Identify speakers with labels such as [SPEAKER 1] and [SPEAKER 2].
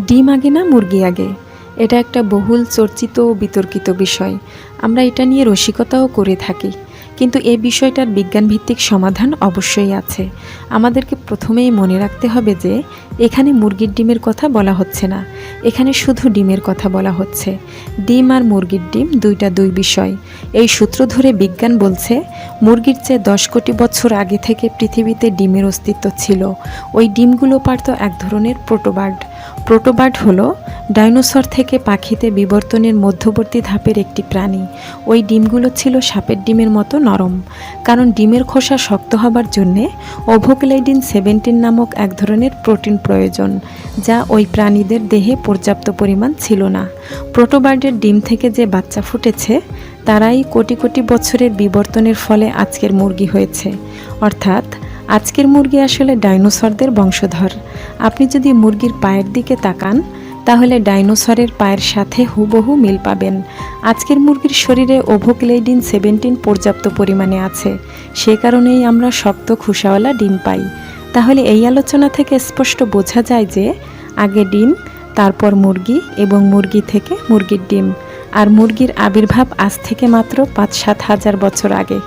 [SPEAKER 1] ডিম আগে না মুরগি আগে? এটা একটা বহুল চর্চিত ও বিতর্কিত বিষয়। আমরা এটা নিয়ে রসিকতাও করে থাকি। কিন্তু এ বিষয়টার বিজ্ঞানভিত্তিক সমাধান অবশ্যই আছে। আমাদেরকে প্রথমেই মনে রাখতে হবে যে, এখানে মুরগির ডিমের কথা বলা হচ্ছে না। এখানে শুধু ডিমের কথা বলা হচ্ছে। ডিম আর মুরগির ডিম দুইটা দুই বিষয়। এই সূত্র ধরে বিজ্ঞান বলছে, মুরগির চেয়ে দশ কোটি বছর আগে থেকে পৃথিবীতে ডিমের অস্তিত্ব ছিল। ওই ডিমগুলো পারত এক ধরনের প্রোটোবার্ড প্রোটোবার্ড হলো ডাইনোসর থেকে পাখিতে বিবর্তনের মধ্যবর্তী ধাপের একটি প্রাণী। ওই ডিমগুলো ছিল সাপের ডিমের মতো নরম। কারণ ডিমের খোসা শক্ত হবার জন্যে ওভোক্লাইডিন সেভেন্টিন নামক এক ধরনের প্রোটিন প্রয়োজন, যা ওই প্রাণীদের দেহে পর্যাপ্ত পরিমাণ ছিল না। প্রোটোবার্ডের ডিম থেকে যে বাচ্চা ফুটেছে, তারাই কোটি কোটি বছরের বিবর্তনের ফলে আজকের মুরগি হয়েছে। অর্থাৎ আজকের মুরগি আসলে ডাইনোসরদের বংশধর। আপনি যদি মুরগির পায়ের দিকে তাকান, তাহলে ডাইনোসরের পায়ের সাথে হুবহু মিল পাবেন। আজকের মুরগির শরীরে ওভোক্লেডিন সেভেন্টিন পর্যাপ্ত পরিমাণে আছে। সে কারণেই আমরা শক্ত খোসাওয়ালা ডিম পাই। তাহলে এই আলোচনা থেকে স্পষ্ট বোঝা যায় যে, আগে ডিম, তারপর মুরগি এবং মুরগি থেকে মুরগির ডিম। আর মুরগির আবির্ভাব আজ থেকে মাত্র পাঁচ সাত হাজার বছর আগে।